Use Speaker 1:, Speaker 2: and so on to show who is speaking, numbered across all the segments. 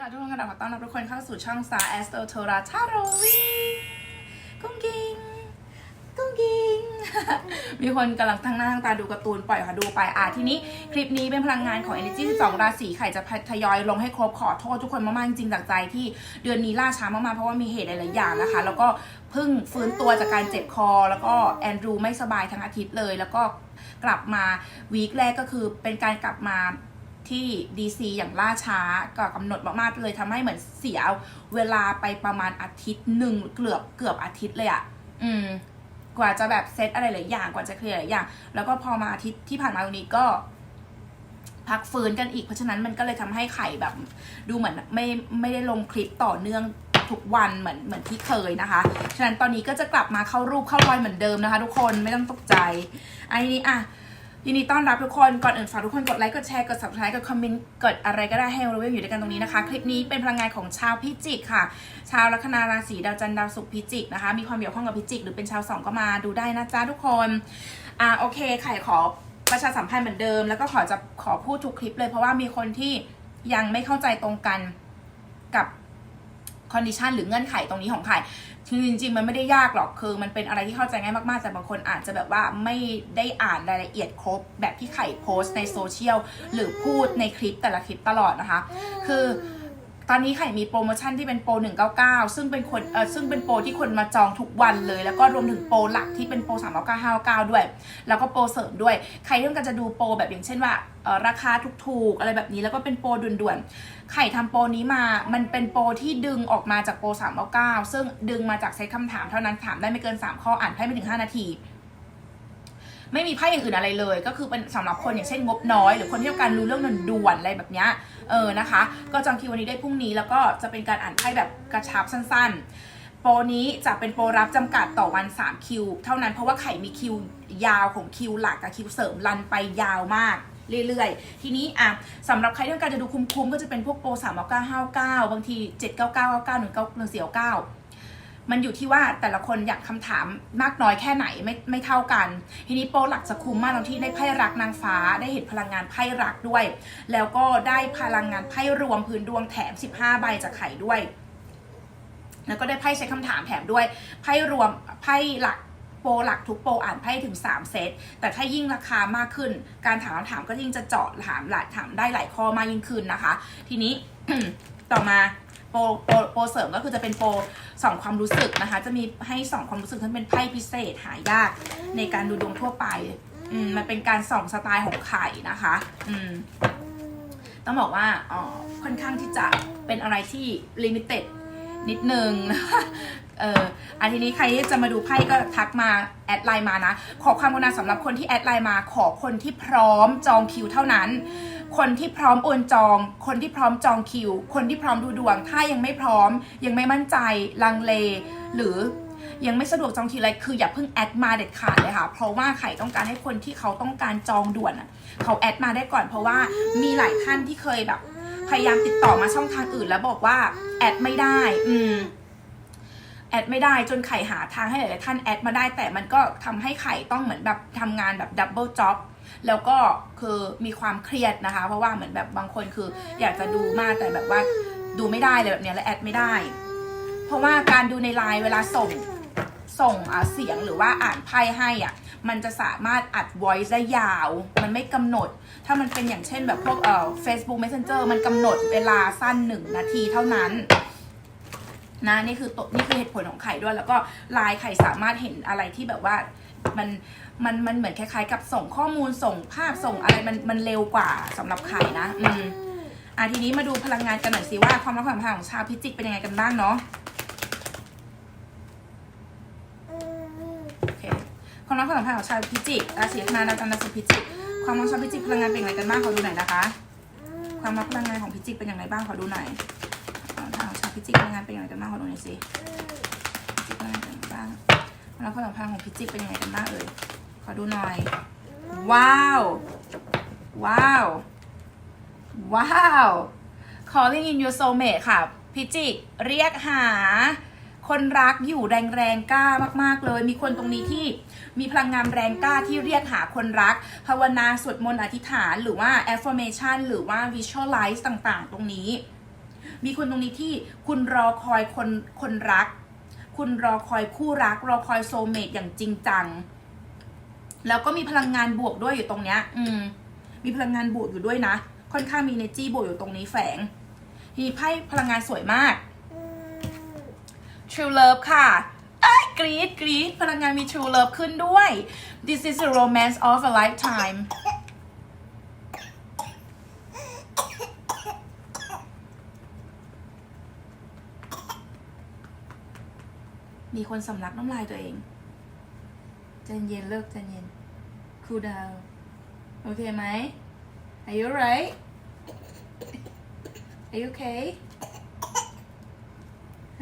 Speaker 1: ทุกคนกันขอต้อนรับทุกคนเข้าสู่ช่อง Star Astro t o r a t a r o w i กุ้งกิ้งกุ้งกิ้งมีคนกำลังทั้งหน้าทั้งตาดูการ์ตูนปล่อยค่ะดูไปอะทีนี้คลิปนี้เป็นพลังงานของ Energy 12 ราศีไข่จะทยอยลงให้ครบขอโทษทุกคนมากๆจริงๆจากใจที่เดือนนี้ล่าช้ามากๆเพราะว่ามีเหตุหลายๆอย่างนะคะ แล้วก็เพิ่งฟื้นตัวจากการเจ็บคอ แล้วก็แอนดรูไม่สบายทั้งอาทิตย์เลย แล้วก็กลับมาวีคแรกก็คือเป็นการกลับมา ที่ DC อย่างล่าช้าก็กำหนดมากๆเลยทำให้เหมือนเสียเวลาไปประมาณอาทิตย์หนึ่งเกือบเกือบอาทิตย์เลยอะอืม กว่าจะแบบเซตอะไรหลายอย่างกว่าจะเคลียร์หลายอย่าง แล้วก็พอมาอาทิตย์ที่ผ่านมาตรงนี้ก็ พักฟื้นกันอีกเพราะฉะนั้นมันก็เลยทำให้ไข่แบบ ดูเหมือนไม่ไม่ได้ลงคลิปต่อเนื่องทุกวันเหมือนเหมือนที่เคยนะคะ ฉะนั้นตอนนี้ก็จะกลับมาเข้ารูปเข้ารอยเหมือนเดิมนะคะ ทุกคนไม่ต้องตกใจ อันนี้อะ ยินดีต้อนรับทุกคน ก่อนอื่นฝากทุกคนกดไลค์ กดแชร์ กด subscribe กดคอมเมนต์ กดอะไรก็ได้ให้เราเวลอยู่ด้วยกันตรงนี้นะคะ คลิปนี้เป็นพลังงานของชาวพิจิกค่ะ ชาวลัคนาราศีดาวจันทร์ดาวศุกร์พิจิกนะคะ มีความเกี่ยวข้องกับพิจิก หรือเป็นชาวสองก็มาดูได้นะจ๊ะทุกคน อ่าโอเคไข่ขอประชาสัมพันธ์เหมือนเดิม แล้วก็ขอจะขอพูดทุกคลิปเลยเพราะว่ามีคนที่ยังไม่เข้าใจตรงกันกับคอนดิชันหรือเงื่อนไขตรงนี้ของไข่ คือจริงๆ มันไม่ได้ยากหรอกคือมันเป็นอะไรที่เข้าใจง่ายมากๆ แต่บางคนอาจจะแบบว่าไม่ได้อ่านรายละเอียดครบ แบบที่ไข่โพสต์ในโซเชียลหรือพูดในคลิปแต่ละคลิปตลอดนะคะ คือ ตอนนี้ไข่มีโปรโมชั่นที่เป็นโปร 199 ซึ่งเป็นคนเออซึ่งเป็นโปรที่คนมาจองทุกวันเลย แล้วก็รวมถึงโปรหลักที่เป็นโปร399ด้วย แล้วก็โปรเสริมด้วย ใครที่ต้องการจะดูโปรแบบอย่างเช่นว่าราคาถูกๆ อะไรแบบนี้แล้วก็เป็นโปรด่วนๆ ไข่ทำโปรนี้มา มันเป็นโปรที่ดึงออกมาจากโปร399 ซึ่งดึงมาจากเซตคำถามเท่านั้นถามได้ไม่เกิน 3 ข้ออ่านไพ่ไม่ถึง 5 นาที ไม่มีไพ่อย่างอื่นอะไรเลย ก็คือเป็นสำหรับคนอย่างเช่นงบน้อย หรือคนที่ต้องการรู้เรื่องด่วนๆอะไรแบบเนี้ยเออนะคะ ก็จองคิววันนี้ได้พรุ่งนี้แล้วก็จะเป็นการอ่านไพ่แบบกระชับสั้น ๆโปรนี้จะเป็นโปรรับจำกัดต่อวัน 3 คิว เท่านั้นเพราะว่าไข่มีคิวยาวของคิวหลักกับคิวเสริมรันไปยาวมากเรื่อยๆ ทีนี้อะสำหรับใครที่ต้องการจะดูคุ้มๆ ก็จะเป็นพวกโปร3 9 9 9 บางที 7 9 9 9 9 1 9 1 4 9 มันอยู่ที่ว่าแต่ละคนอยากคำถามมากน้อยแค่ไหนไม่ไม่เท่ากัน ทีนี้โปรหลักจะคุ้มมากตรงที่ได้ไพ่รักนางฟ้า ได้เห็นพลังงานไพ่รักด้วย แล้วก็ได้พลังงานไพ่รวมพื้นดวงแถม 15 ใบจากไข่ด้วย แล้วก็ได้ไพ่ใช้คำถามแถมด้วยไพ่รวมไพ่หลักโปรหลักทุกโปรอ่านไพ่ถึง 3 เซต แต่ถ้ายิ่งราคามากขึ้น การถามคำถามก็ยิ่งจะเจาะถามหลายถามได้หลายข้อมากยิ่งขึ้นนะคะ ทีนี้ต่อมา โปรโปรโปรเสริมก็คือจะเป็นโปรสองความรู้สึกนะคะ จะมีให้สองความรู้สึกที่เป็นไพ่พิเศษหายากในการดูดวงทั่วไปอืมมันเป็นการส่องสไตล์ของไข่นะคะ อืมต้องบอกว่าอ๋อค่อนข้างที่จะเป็นอะไรที่ลิมิเต็ดนิดนึงนะคะเอออันทีนี้ใครที่จะมาดูไพ่ก็ทักมาแอดไลน์มานะ ขอความกรุณาสำหรับคนที่แอดไลน์มาขอคนที่พร้อมจองคิวเท่านั้น คนที่พร้อมโอนจอง คนที่พร้อมจองคิว คนที่พร้อมดูดวง ถ้ายังไม่พร้อม ยังไม่มั่นใจ ลังเล หรือยังไม่สะดวกจองคิวอะไรคืออย่าเพิ่งแอดมาเด็ดขาดเลยค่ะ เพราะว่าไข่ต้องการให้คนที่เขาต้องการจองด่วนอะเขาแอดมาได้ก่อนเพราะว่ามีหลายท่านที่เคยแบบ พยายามติดต่อมาช่องทางอื่น แล้วบอกว่าแอดไม่ได้ อืมแอดไม่ได้จนไข่หาทางให้หลายๆท่านแอดมาได้ แต่มันก็ทำให้ไข่ต้องเหมือนแบบทำงานแบบดับเบิลจ็อบ แล้วก็คือมีความเครียดนะคะ เพราะว่าเหมือนแบบบางคนคืออยากจะดูมากแต่แบบว่าดูไม่ได้เลยแบบเนี้ยและแอดไม่ได้ เพราะว่าการดูในไลน์เวลาส่งส่งเสียงหรือว่าอ่านไพ่ให้อะมันจะสามารถอัด voice ได้ยาว มันไม่กำหนด ถ้ามันเป็นอย่างเช่นแบบพวกเอ่อ Facebook Messenger มันกำหนดเวลาสั้นหนึ่งนาทีเท่านั้นนะนี่คือตนี่คือเหตุผลของไข่ด้วย แล้วก็ไลน์ไข่สามารถเห็นอะไรที่แบบว่า มันมันมันเหมือนคล้ายๆ กับส่งข้อมูลส่งภาพส่งอะไรมันมันเร็วกว่าสำหรับไข่นะ อืมอะทีนี้มาดูพลังงานกันหน่อยสิว่าความรักความสัมพันธ์ของชาวพิจิกเป็นยังไงกันบ้างเนาะโอเคความรักความสัมพันธ์ของชาวพิจิกราศีธนาดาวจันทร์ราศีพิจิกความรักชาวพิจิกพลังงานเป็นยังไงกันบ้างขอดูหน่อยนะคะ ความรักพลังงานของพิจิกเป็นอยังไงบ้างขอดูหน่อยความรักของชาวพิจิกพลังงานเป็นยังไงกันบ้างขอดูหน่อยสิพิจิกพลังงานเป็นยังไงบ้าง ความรักความสัมพันธ์ของพิจิกเป็นยังไงกันบ้างเอ่ย ขอดูหน่อย ว้าว ว้าว ว้าว calling in your soulmate ค่ะ พิจิกเรียกหา คนรักอยู่แรงแรงๆกล้ามากๆเลย มีคนตรงนี้ที่มีพลังงานแรงกล้าที่เรียกหาคนรัก ภาวนาสวดมนต์อธิษฐาน หรือว่า affirmation หรือว่า visualize ต่างๆ ตรงนี้ มีคนตรงนี้ที่คุณรอคอยคนคนรัก คุณรอคอยคู่รัก รอคอยโซเมตอย่างจริงจัง แล้วก็มีพลังงานบวกด้วยอยู่ตรงเนี้ย อืม มีพลังงานบวกอยู่ด้วยนะ ค่อนข้างมี energy บวกอยู่ตรงนี้แฝงทีไพ่พลังงานสวยมาก True Love ค่ะเอ้กรี๊ดกรี๊ดพลังงานมี True Love ขึ้นด้วย This is a romance of a lifetime มีคนสำลักน้ำลายตัวเองใจเย็นเลิกใจเย็น cool down โอเคไหม Are you alright Are you okay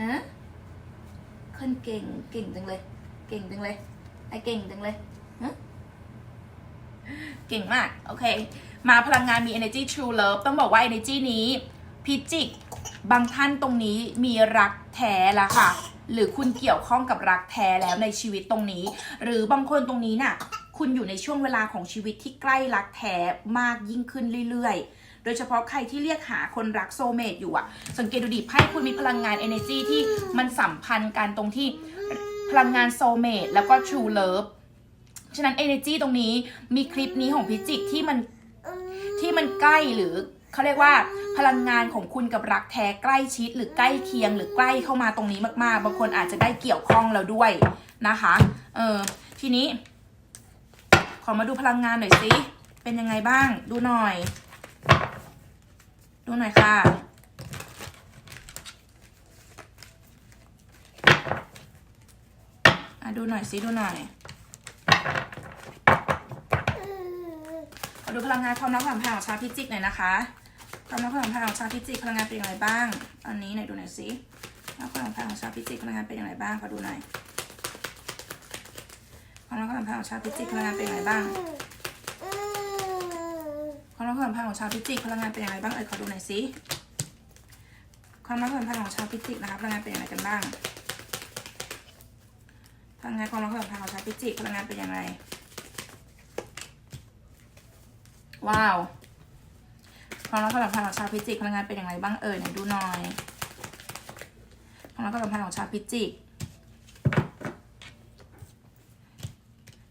Speaker 1: ฮะคนเก่งเก่งจังเลย เก่งจังเลยไอเก่งจังเลยฮะเก่งมาก โอเค มาพลังงานมี energy true love ต้องบอกว่า energy นี้พิจิก บางท่านตรงนี้มีรักแท้แล้วค่ะ หรือคุณเกี่ยวข้องกับรักแท้แล้วในชีวิตตรงนี้ หรือบางคนตรงนี้น่ะ คุณอยู่ในช่วงเวลาของชีวิตที่ใกล้รักแท้มากยิ่งขึ้นเรื่อยๆ โดยเฉพาะใครที่เรียกหาคนรักโซเมตอยู่อะสังเกตดูดิไพ่คุณมีพลังงาน energy ที่มันสัมพันธ์กันตรงที่พลังงานโซเมตแล้วก็ true love ฉะนั้น energy ตรงนี้มีคลิปนี้ของพิจิกที่มันที่มันใกล้หรือ เขาเรียกว่าพลังงานของคุณกับรักแท้ใกล้ชิดหรือใกล้เคียงหรือใกล้เข้ามาตรงนี้มากๆ บางคนอาจจะได้เกี่ยวข้องแล้วด้วยนะคะ เออทีนี้ ขอมาดูพลังงานหน่อยสิ เป็นยังไงบ้าง ดูหน่อย ดูหน่อยค่ะอะดูหน่อยสิดูหน่อยขอดูพลังงานความรักความสัมพันธ์ของชาวพิจิกหน่อยนะคะ ความรักความสัมพันธ์ของชาวพิจิกพลังงานเป็นอย่างไรบ้าง อันนี้ไหนดูหน่อยสิความรักความสัมพันธ์ของชาวพิจิกพลังงานเป็นอย่างไรบ้างขอดูหน่อยความรักความสัมพันธ์ของชาวพิจิกพลังงานเป็นอย่างไรบ้างความรักความสัมพันธ์ของชาวพิจิกพลังงานเป็นอย่างไรบ้างเอ่ยขอดูหน่อยสิความรักความสัมพันของชาวพิจิกนะคะพลังงานเป็นอย่างไรกันบ้างพลังงานความรักความสัมพันของชาวพิจิกพลังงานเป็นอย่างไร ว้าว ความรักความสัมพันธ์ของชาวพิจิกพลังงานเป็นอย่างไรบ้างเอ่ยไหนดูหน่อยความรักความสัมพันธ์ของชาวพิจิก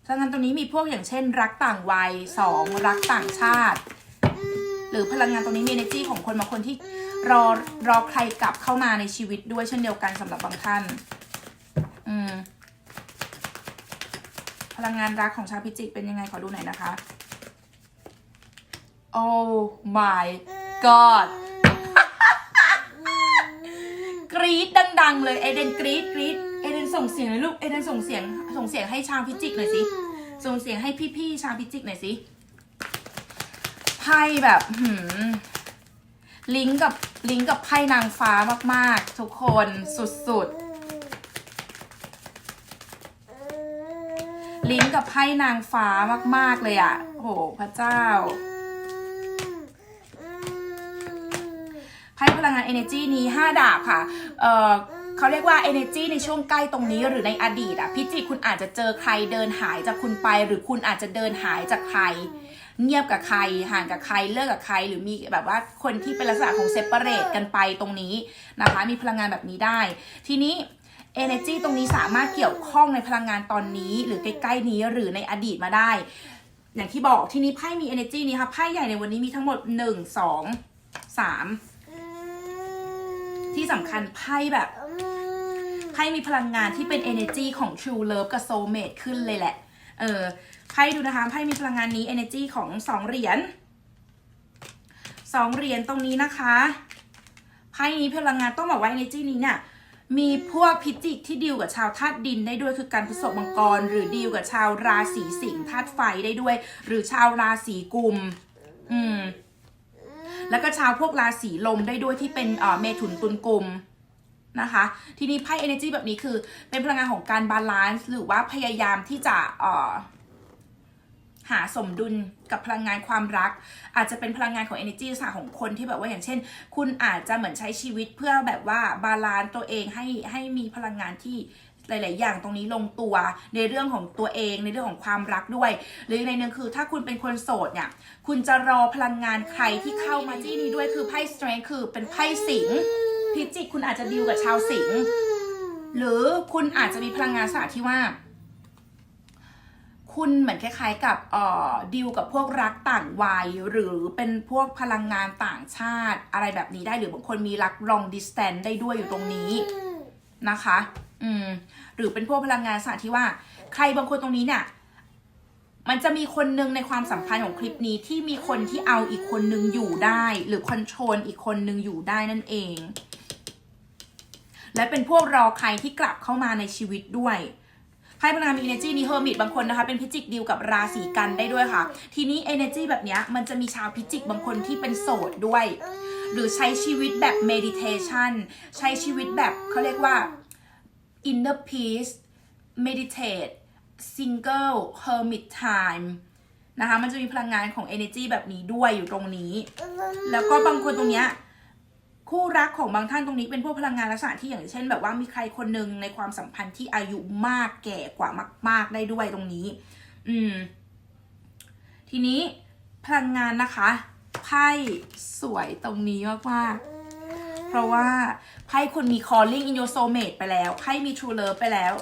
Speaker 1: พลังงานตรงนี้มีพวกอย่างเช่น รักต่างวัยสองรักต่างชาติ หรือพลังงานตรงนี้มี energy ของคนบางคนที่รอรอใครกลับเข้ามาในชีวิตด้วยเช่นเดียวกันสำหรับบางท่าน อืม พลังงานรักของชาวพิจิกเป็นยังไงขอดูหน่อยนะคะ Oh my god กรี๊ดดัง ๆ เลยเอเดนกรี๊ดกรี๊ดเอเดนส่งเสียงเลยลูกเอเดนส่งเสียงส่งเสียงให้ชาวพิจิกหน่อยสิส่งเสียงให้พี่ๆชาวพิจิกหน่อยสิไพ่แบบหืมลิงก์กับลิงก์กับไพ่นางฟ้ามากๆ ทุกคนสุดๆ ลิงก์กับไพ่นางฟ้ามากๆเลยอะ่ะโหพระเจ้า ไพ่พลังงาน energy นี้ 5 ดาบค่ะเอ่อเขาเรียกว่า energy ในช่วงใกล้ตรงนี้หรือในอดีตอะพิจิกคุณอาจจะเจอใครเดินหายจากคุณไป หรือคุณอาจจะเดินหายจากใคร เงียบกับใคร ห่างกับใครเลิกกับใคร หรือมีแบบว่าคนที่เป็นลักษณะของ separate กันไปตรงนี้นะคะ มีพลังงานแบบนี้ได้ ทีนี้ energy ตรงนี้สามารถเกี่ยวข้องในพลังงานตอนนี้ หรือใกล้ๆนี้หรือในอดีตมาได้ อย่างที่บอกทีนี้ไพ่มี energy นี้ค่ะไพ่ใหญ่ในวันนี้มีทั้งหมด 1 2 3 ที่สำคัญไพ่แบบไพ่มีพลังงานที่เป็น energy ของ True Love กับ Soulmate ขึ้นเลยแหละ เออไพ่ดูนะคะไพ่มีพลังงานนี้ energy ของสองเหรียญสองเหรียญตรงนี้นะคะไพ่นี้พลังงานต้องบอกว่า energy นี้เนี่ยมีพวกพิจิกที่ดีลกับชาวธาตุดินได้ด้วยคือการผสมมังกร หรือดีลกับชาวราศีสิงห์ธาตุไฟได้ด้วย หรือชาวราศีกุม อืม แล้วก็ชาวพวกราศีลมได้ด้วยที่เป็นเมถุนตุลกลุ่มนะคะ ทีนี้ไพ่ energy แบบนี้คือเป็นพลังงานของการบาลานซ์หรือว่าพยายามที่จะหาสมดุลกับพลังงานความรัก อาจจะเป็นพลังงานของ energy ลักษณะของคนที่แบบว่าอย่างเช่น คุณอาจจะเหมือนใช้ชีวิตเพื่อแบบว่าบาลานซ์ตัวเองให้ให้มีพลังงานที่ หลาย ๆ อย่างตรงนี้ลงตัวในเรื่องของตัวเองในเรื่องของความรักด้วย หรือในหนึ่งคือถ้าคุณเป็นคนโสดเนี่ยคุณจะรอพลังงานใครที่เข้ามาที่นี้ด้วยคือไพ่ strength คือเป็นไพ่สิงห์พิจิกคุณอาจจะดีลกับชาวสิงหรือคุณอาจจะมีพลังงานสถานที่ว่า คุณเหมือนคล้าย ๆ กับเอ่อดีลกับพวกรักต่างวัย หรือเป็นพวกพลังงานต่างชาติอะไรแบบนี้ได้หรือบางคนมีรัก long distance ได้ด้วยอยู่ตรงนี้นะคะ อืม หรือเป็นพวกพลังงานสถานที่ว่า ใครบางคนตรงนี้เนี่ย มันจะมีคนหนึ่งในความสัมพันธ์ของคลิปนี้ที่มีคนที่เอาอีกคนหนึ่งอยู่ได้ หรือคอนโทรลอีกคนหนึ่งอยู่ได้นั่นเอง และเป็นพวกรอใครที่กลับเข้ามาในชีวิตด้วยไพ่พลังงานมี energy นี้เฮอร์มิตบางคนนะคะ เป็นพิจิกดีลกับราศีกันได้ด้วยค่ะ ทีนี้ energy แบบเนี้ยมันจะมีชาวพิจิกบางคนที่เป็นโสดด้วย หรือใช้ชีวิตแบบ meditation ใช้ชีวิตแบบเขาเรียกว่า inner peace meditate single hermit time นะคะมันจะมีพลังงานของ energy แบบนี้ด้วยอยู่ตรงนี้ แล้วก็บางคนตรงเนี้ยคู่รักของบางท่านตรงนี้เป็นพวกพลังงานลักษณะที่อย่างเช่น แบบว่ามีใครคนหนึ่งในความสัมพันธ์ที่อายุมากแก่กว่ามาก ๆ ได้ด้วยตรงนี้ อืม ทีนี้พลังงานนะคะไพ่สวยตรงนี้มากๆเพราะว่า ไพ่คุณมี calling in your soulmate ไปแล้วไพ่มี true love ไปแล้ว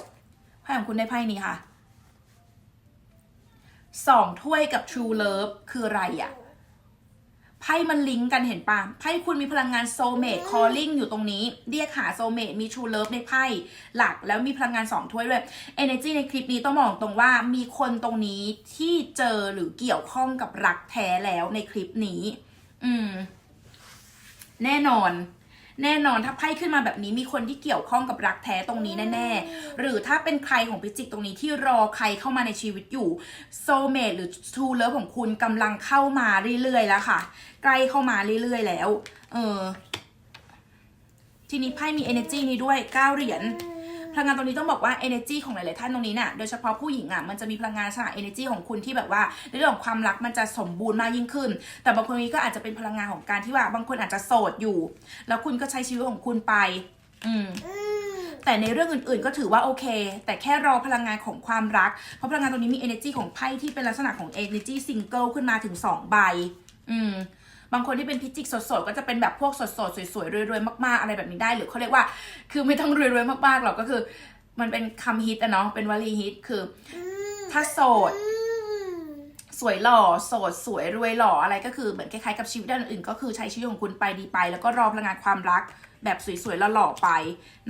Speaker 1: ไพ่ของคุณได้ไพ่นี้ค่ะสองถ้วยกับ true love คืออะไรอะไพ่มันลิงก์กันเห็นปะไพ่คุณมีพลังงาน soulmate calling อยู่ตรงนี้ เรียกหา soulmate มี true love ในไพ่หลักแล้วมีพลังงานสองถ้วยด้วย energy ในคลิปนี้ต้องบอกตรงว่ามีคนตรงนี้ที่เจอหรือเกี่ยวข้องกับรักแท้แล้วในคลิปนี้ อืม แน่นอน แน่นอนถ้าไพ่ขึ้นมาแบบนี้มีคนที่เกี่ยวข้องกับรักแท้ตรงนี้แน่ๆ หรือถ้าเป็นใครของพิจิกตรงนี้ที่รอใครเข้ามาในชีวิตอยู่โซเม e หรือทูเล v ของคุณกำลังเข้ามาเรื่อยๆแล้วค่ะ ใกล้เข้ามาเรื่อยๆแล้ว เออทีนี้ไพ่มี energy นี้ด้วย9เหรียญ พลังงานตรงนี้ต้องบอกว่า energy ของหลาย ๆ ท่านตรงนี้น่ะ โดยเฉพาะผู้หญิงอะ มันจะมีพลังงานสาน energy ของคุณที่แบบว่าในเรื่องของความรักมันจะสมบูรณ์มากยิ่งขึ้น แต่บางคนนี้ก็อาจจะเป็นพลังงานของการที่ว่าบางคนอาจจะโสดอยู่ แล้วคุณก็ใช้ชีวิตของคุณไป อืมแต่ในเรื่องอื่นๆ ก็ถือว่าโอเค แต่แค่รอพลังงานของความรัก เพราะพลังงานตรงนี้มี energy ของไพ่ที่เป็นลักษณะของ energy single ขึ้นมาถึง 2 ใบ อืม บางคนที่เป็นพิจิกสดๆ ก็จะเป็นแบบพวกสดๆ สวยๆ รวยๆ มากๆ อะไรแบบนี้ได้ หรือเขาเรียกว่า คือไม่ต้องรวยๆ มากๆ หรอก ก็คือ มันเป็นคำฮิตอะเนาะ เป็นวลีฮิต คือ ถ้าโสด สวยหล่อ โสด สวยรวยหล่อ อะไรก็คือ เหมือนคล้ายๆ กับชีวิตด้านอื่น ก็คือใช้ชีวิตของคุณไปดีไป แล้วก็รอพลังงานความรักแบบสวยๆ หล่อๆ ไป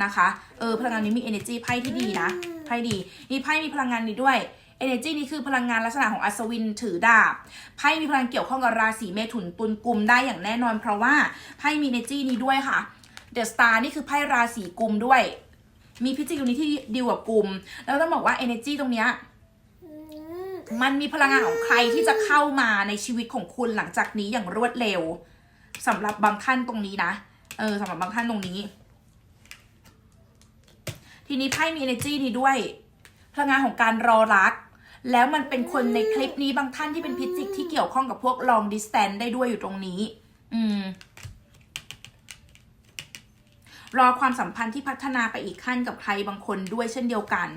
Speaker 1: นะคะ เออ พลังงานนี้มี energy ไพ่ที่ดีนะ ไพ่ดี นี่ไพ่มีพลังงานนี้ด้วย energy นี้คือพลังงานลักษณะของอัศวินถือดาบไพ่มีพลังเกี่ยวข้องกับราศีเมถุนตุลกุมได้อย่างแน่นอน เพราะว่าไพ่มี energy นี้ด้วยค่ะ The Star นี่คือไพ่ราศีกุมด้วย มีพิจิกตรงนี้ที่ดีลกับกุม แล้วต้องบอกว่า energy ตรงเนี้ยมันมีพลังงานของใครที่จะเข้ามาในชีวิตของคุณหลังจากนี้อย่างรวดเร็วสำหรับบางท่านตรงนี้นะ เออสำหรับบางท่านตรงนี้ ทีนี้ไพ่มี energy นี้ด้วย พลังงานของการรอรัก แล้วมันเป็นคนในคลิปนี้บางท่านที่เป็นพิจิกที่เกี่ยวข้องกับพวก long distance ได้ด้วยอยู่ตรงนี้ อืม รอความสัมพันธ์ที่พัฒนาไปอีกขั้นกับใครบางคนด้วยเช่นเดียวกัน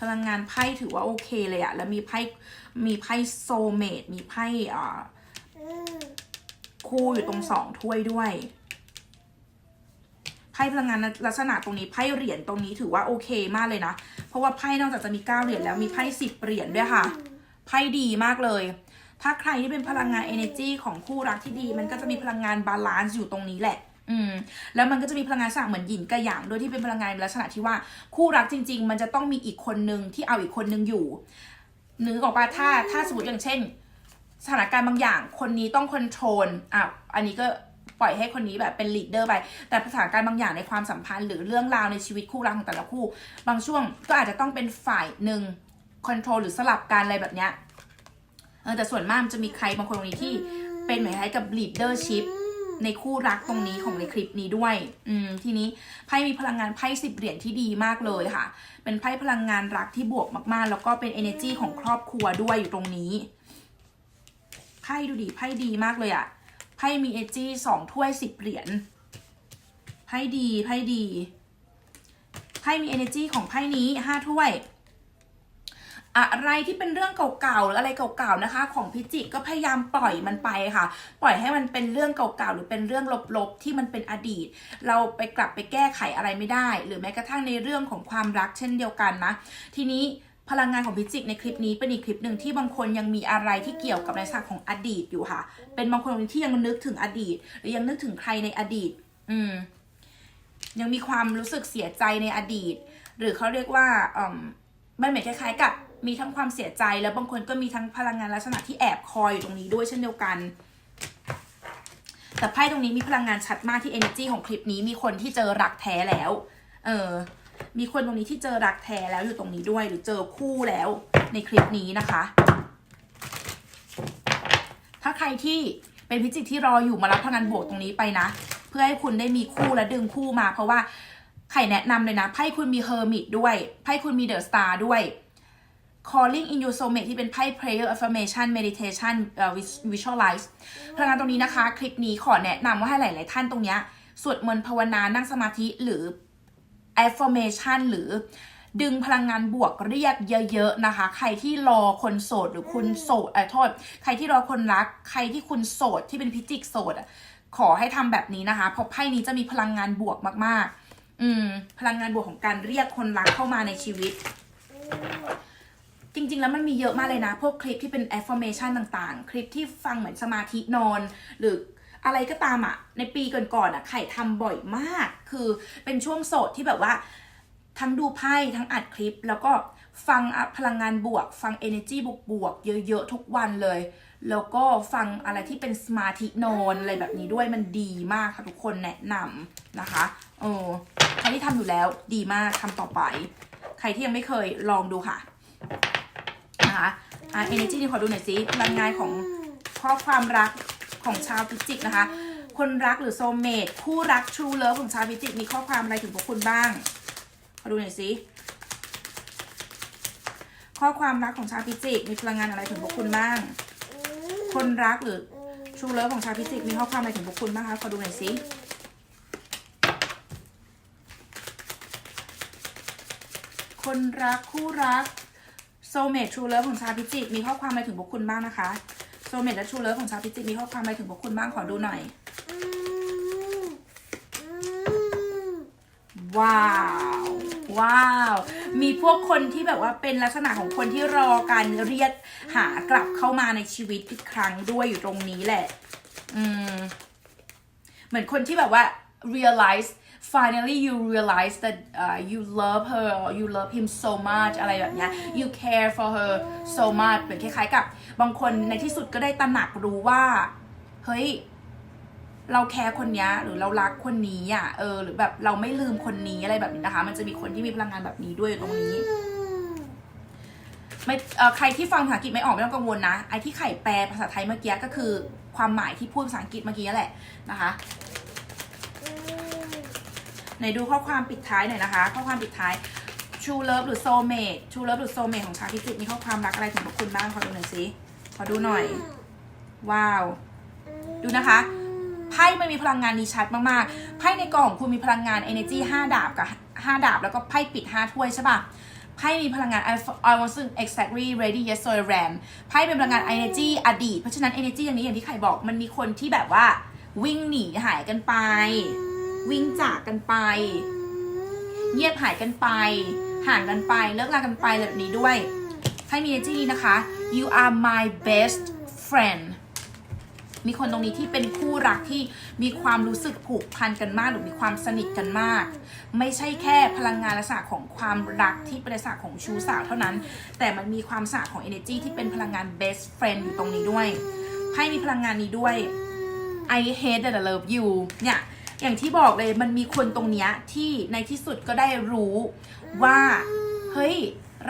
Speaker 1: พลังงานไพ่ถือว่าโอเคเลยอะแล้วมีไพ่มีไพ่โซเมดมีไพ่อ่าคู่อยู่ตรงสองถ้วยด้วย ไพ่พลังงานลักษณะตรงนี้ไพ่เหรียญตรงนี้ถือว่าโอเคมากเลยนะ เพราะว่าไพ่นอกจากจะมีเก้าเหรียญแล้วมีไพ่สิบเหรียญด้วยค่ะ ไพ่ดีมากเลย ถ้าใครที่เป็นพลังงาน energy ของคู่รักที่ดี มันก็จะมีพลังงานบาลานซ์อยู่ตรงนี้แหละ อืม แล้วมันก็จะมีพลังงานลักษณะเหมือนหยินกับหยางโดยที่เป็นพลังงานลักษณะที่ว่าคู่รักจริง ๆ มันจะต้องมีอีกคนนึงที่เอาอีกคนนึงอยู่นึกออกปะถ้าถ้าสมมติอย่างเช่น สถานการณ์บางอย่างคนนี้ต้องคอนโทรลอะอันนี้ก็ ปล่อยให้คนนี้แบบเป็นลีดเดอร์ไป แต่สถานการณ์บางอย่างในความสัมพันธ์ หรือเรื่องราวในชีวิตคู่รักของแต่ละคู่ บางช่วงก็อาจจะต้องเป็นฝ่ายหนึ่งคอนโทรลหรือสลับกันอะไรแบบเนี้ยเออแต่ส่วนมากมันจะมีใครบางคนตรงนี้ที่เป็นเหมือนคล้ายกับ leadership ในคู่รักตรงนี้ของในคลิปนี้ด้วย อืม ทีนี้ไพ่มีพลังงานไพ่สิบเหรียญที่ดีมากเลยค่ะ เป็นไพ่พลังงานรักที่บวกมากๆ แล้วก็เป็น energy ของครอบครัวด้วยอยู่ตรงนี้ ไพ่ดูดีไพ่ดีมากเลยอะไพ่มี energy สองถ้วยสิบเหรียญไพ่พ่ดีไพ่ดีไพ่มี energy ของไพ่นี้ห้าถ้วย อะไรที่เป็นเรื่องเก่าๆหรืออะไรเก่าๆนะคะ ของพิจิกก็พยายามปล่อยมันไปค่ะ ปล่อยให้มันเป็นเรื่องเก่าๆหรือเป็นเรื่องลบๆที่มันเป็นอดีต เราไปกลับไปแก้ไขอะไรไม่ได้ หรือแม้กระทั่งในเรื่องของความรักเช่นเดียวกันนะ ทีนี้ พลังงานของพิจิกในคลิปนี้เป็นอีกคลิปหนึ่งที่บางคนยังมีอะไรที่เกี่ยวกับในศาสตร์ของอดีตอยู่ค่ะ เป็นบางคนที่ยังนึกถึงอดีต หรือยังนึกถึงใครในอดีต อืม ยังมีความรู้สึกเสียใจในอดีต หรือเขาเรียกว่าอืมมันเหมือนคล้ายๆ กับมีทั้งความเสียใจแล้วบางคนก็มีทั้งพลังงานลักษณะที่แอบคอยอยู่ตรงนี้ด้วยเช่นเดียวกัน แต่ไพ่ตรงนี้มีพลังงานชัดมากที่ energy ของคลิปนี้มีคนที่เจอรักแท้แล้ว เออ มีคนตรงนี้ที่เจอรักแท้แล้วอยู่ตรงนี้ด้วย หรือเจอคู่แล้วในคลิปนี้นะคะ ถ้าใครที่เป็นพิจิกที่รออยู่มารับพลังงานบวกตรงนี้ไปนะ เพื่อให้คุณได้มีคู่และดึงคู่มา เพราะว่าไข่แนะนำเลยนะไพ่คุณมีเฮอร์มิตด้วยไพ่คุณมีเดอะสตาร์ด้วย calling in your soulmate ที่เป็นไพ่ prayer affirmation meditation เอ่อ visualize พลังงานตรงนี้นะคะ คลิปนี้ขอแนะนำว่าให้หลาย ๆ ท่านตรงเนี้ยสวดมนต์ภาวนานั่งสมาธิหรือ affirmation หรือดึงพลังงานบวกเรียกเยอะๆนะคะ ใครที่รอคนโสดหรือคุณโสดเออโทษ ใครที่รอคนรัก ใครที่คุณโสดที่เป็นพิจิกโสดอะขอให้ทำแบบนี้นะคะเพราะไพ่นี้จะมีพลังงานบวกมากๆ อืม พลังงานบวกของการเรียกคนรักเข้ามาในชีวิต จริงๆ แล้วมันมีเยอะมากเลยนะ พวกคลิปที่เป็น affirmation ต่างๆ คลิปที่ฟังเหมือนสมาธินอน หรือ อะไรก็ตามอะในปีก่อนๆอะไข่ทำบ่อยมาก คือเป็นช่วงโสดที่แบบว่า ทั้งดูไพ่ทั้งอัดคลิป แล้วก็ฟังพลังงานบวก ฟัง energy บวกบวกๆเยอะๆทุกวันเลย แล้วก็ฟังอะไรที่เป็นสมาธินอนอะไรแบบนี้ด้วยมันดีมากค่ะทุกคนแนะนำนะคะเออใครที่ทำอยู่แล้วดีมากทำต่อไป ใครที่ยังไม่เคยลองดูค่ะนะคะอ่า energy นี่ขอดูหน่อยสิพลังงานของข้อความรัก ของชาวพิจิกนะคะ คนรักหรือโซเมตคู่รัก true love ของชาวพิจิกมีข้อความอะไรถึงพวกคุณบ้างขอดูหน่อยสิข้อความรักของชาวพิจิกมีพลังงานอะไรถึงพวกคุณบ้าง คนรักหรือ true love ของชาวพิจิกมีข้อความอะไรถึงพวกคุณบ้างคะขอดูหน่อยสิคนรักคู่รักโซเมททรูเลิฟของชาวพิจิกมีข้อความอะไรถึงพวกคุณบ้างนะคะ โซเมทและทรูเลิฟของชาวพิจิกมีข้อความอะไรถึงพวกคุณบ้างขอดูหน่อย ว้าว ว้าว มีพวกคนที่แบบว่าเป็นลักษณะของคนที่รอการเรียกหากลับเข้ามาในชีวิตอีกครั้งด้วยอยู่ตรงนี้แหละ อืม เหมือนคนที่แบบว่า realize finally you realize that uh, you love her or you love him so much อะไรแบบเนี้ย you care for her so much เหมือนคล้ายๆกับบางคนในที่สุดก็ได้ตระหนักรู้ว่า เฮ้ย เราแคร์คนนี้หรือเรารักคนนี้อะเออหรือแบบเราไม่ลืมคนนี้อะไรแบบนี้นะคะ มันจะมีคนที่มีพลังงานแบบนี้ด้วยอยู่ตรงนี้ไม่เออใครที่ฟังภาษาอังกฤษไม่ออกไม่ต้องกังวลนะ ไอ้ที่ไข่แปลภาษาไทยเมื่อกี้ก็คือความหมายที่พูดภาษาอังกฤษเมื่อกี้แหละนะคะ ไหนดูข้อความปิดท้ายหน่อยนะคะ ข้อความปิดท้าย True Love หรือ Soulmate True Love หรือ Soulmate ของชาพิจิกมีข้อความรักอะไรถึงพวกคุณบ้างขอดูหน่อยสิขอดูหน่อย ว้าว ดูนะคะไพ่มันมีพลังงานดีชัดมากๆ ไพ่ในกล่องของคุณมีพลังงาน energy 5 ดาบกับ 5 ดาบ แล้วก็ไพ่ปิด 5 ถ้วยใช่ปะไพ่มีพลังงาน I wasn't exactly ready yes so I ran ไพ่เป็นพลังงาน energy อดีต เพราะฉะนั้น energy อย่างนี้อย่างที่ไข่บอก มันมีคนที่แบบว่าวิ่งหนีหายกันไป วิ่งจากกันไปเงียบหายกันไป ห่างกันไป เลิกลากันไปแบบนี้ด้วยไพ่มี energy นี้นะคะ you are my best friend มีคนตรงนี้ที่เป็นคู่รักที่มีความรู้สึกผูกพันกันมาก หรือมีความสนิทกันมาก ไม่ใช่แค่พลังงานลักษณะของความรักที่เป็นลักษณะของชู้สาวเท่านั้น แต่มันมีความสะของ energy ที่เป็นพลังงาน best friend อยู่ตรงนี้ด้วยไพ่มีพลังงานนี้ด้วย I hate that I love you เนี่ย อย่างที่บอกเลยมันมีคนตรงเนี้ยที่ในที่สุดก็ได้รู้ว่า เฮ้ย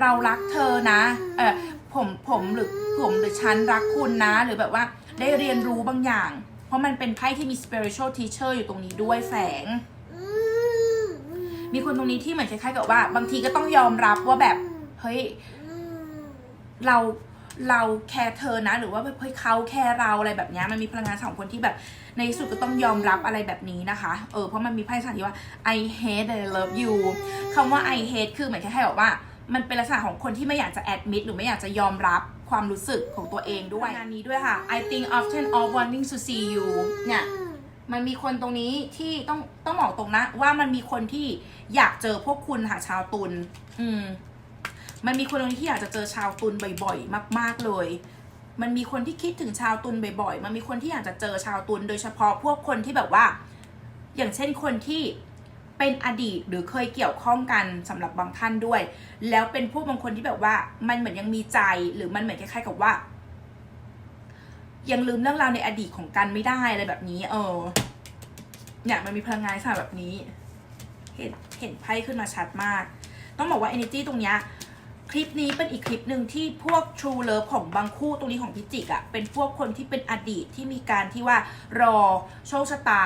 Speaker 1: เรารักเธอนะเออผมผมหรือผมหรือฉันรักคุณนะ หรือแบบว่าได้เรียนรู้บางอย่าง เพราะมันเป็นไพ่ที่มี spiritual teacher อยู่ตรงนี้ด้วยแฝง มีคนตรงนี้ที่เหมือนคล้ายๆกับว่า บางทีก็ต้องยอมรับว่าแบบ เฮ้ย เรา เราแคร์เธอนะ หรือว่าเฮ้ยเขาแคร์เราอะไรแบบนี้มันมีพลังงานสองคนที่แบบในที่สุดก็ต้องยอมรับอะไรแบบนี้นะคะ เออเพราะมันมีไพ่สัญญาว่า I hate and I love you คำว่า I hate คือเหมือนแค่ๆบอกว่ามันเป็นลักษณะของคนที่ไม่อยากจะ admit หรือไม่อยากจะยอมรับความรู้สึกของตัวเองด้วยงานนี้ด้วยค่ะ I think often of wanting to see you เนี่ยมันมีคนตรงนี้ที่ต้องต้องบอกตรงนะ ว่ามันมีคนที่อยากเจอพวกคุณค่ะชาวตุลอืม มันมีคนตรงนี้ที่อยากจะเจอชาวตุลบ่อยๆ มาก ๆเลย มันมีคนที่คิดถึงชาวตุลบ่อยๆ มันมีคนที่อยากจะเจอชาวตุลโดยเฉพาะพวกคนที่แบบว่า อย่างเช่นคนที่เป็นอดีตหรือเคยเกี่ยวข้องกันสำหรับบางท่านด้วย แล้วเป็นพวกบางคนที่แบบว่ามันเหมือนยังมีใจหรือมันเหมือนคล้ายๆกับว่า ยังลืมเรื่องราวในอดีตของกันไม่ได้อะไรแบบนี้ เออเนี่ยมันมีพลังงานลักษณะแบบนี้ เห็นเห็นไพ่ขึ้นมาชัดมาก ต้องบอกว่า energy ตรงเนี้ย คลิปนี้เป็นอีกคลิปหนึ่งที่พวก True Love ของบางคู่ตรงนี้ของพิจิกอะะเป็นพวกคนที่เป็นอดีตที่มีการที่ว่ารอโชคชะตา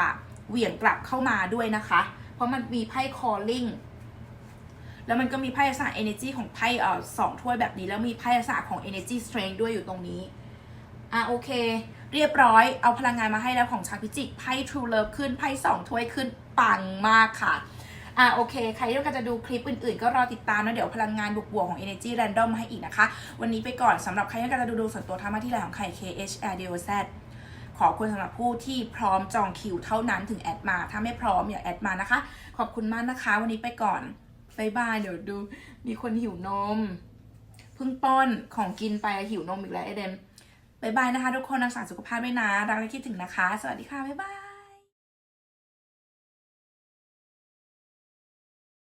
Speaker 1: เหวี่ยงกลับเข้ามาด้วยนะคะ เพราะมันมีไพ่ calling แล้วมันก็มีไพ่ลักษณะ energy ของไพ่เอ่อสองถ้วยแบบนี้ แล้วมีไพ่ลักษณะของ energy strength ด้วยอยู่ตรงนี้ อะโอเค เรียบร้อยเอาพลังงานมาให้แล้วของชาพิจิกไพ่ True Love ขึ้นไพ่สองถ้วยขึ้นปังมากค่ะ อะโอเค ใครที่ต้องการจะดูคลิปอื่นๆ ก็รอติดตามนะเดี๋ยวพลังงานบวกๆของ Energy Random มาให้อีกนะคะ วันนี้ไปก่อนสำหรับใครที่ต้องการจะดูดวงส่วนตัวทามาที่ไลน์ของใคร KH R D O Z ขอบคุณสำหรับผู้ที่พร้อมจองคิวเท่านั้นถึงแอดมา ถ้าไม่พร้อมอย่าแอดมานะคะ ขอบคุณมากนะคะ วันนี้ไปก่อนบายบายเดี๋ยวดู มีคนหิวนมเพิ่งป้อนของกินไปหิวนมอีกแล้วไอเดมบายบายนะคะ ทุกคนรักษาสุขภาพด้วยนะ รักและคิดถึงนะคะ สวัสดีค่ะบายบาย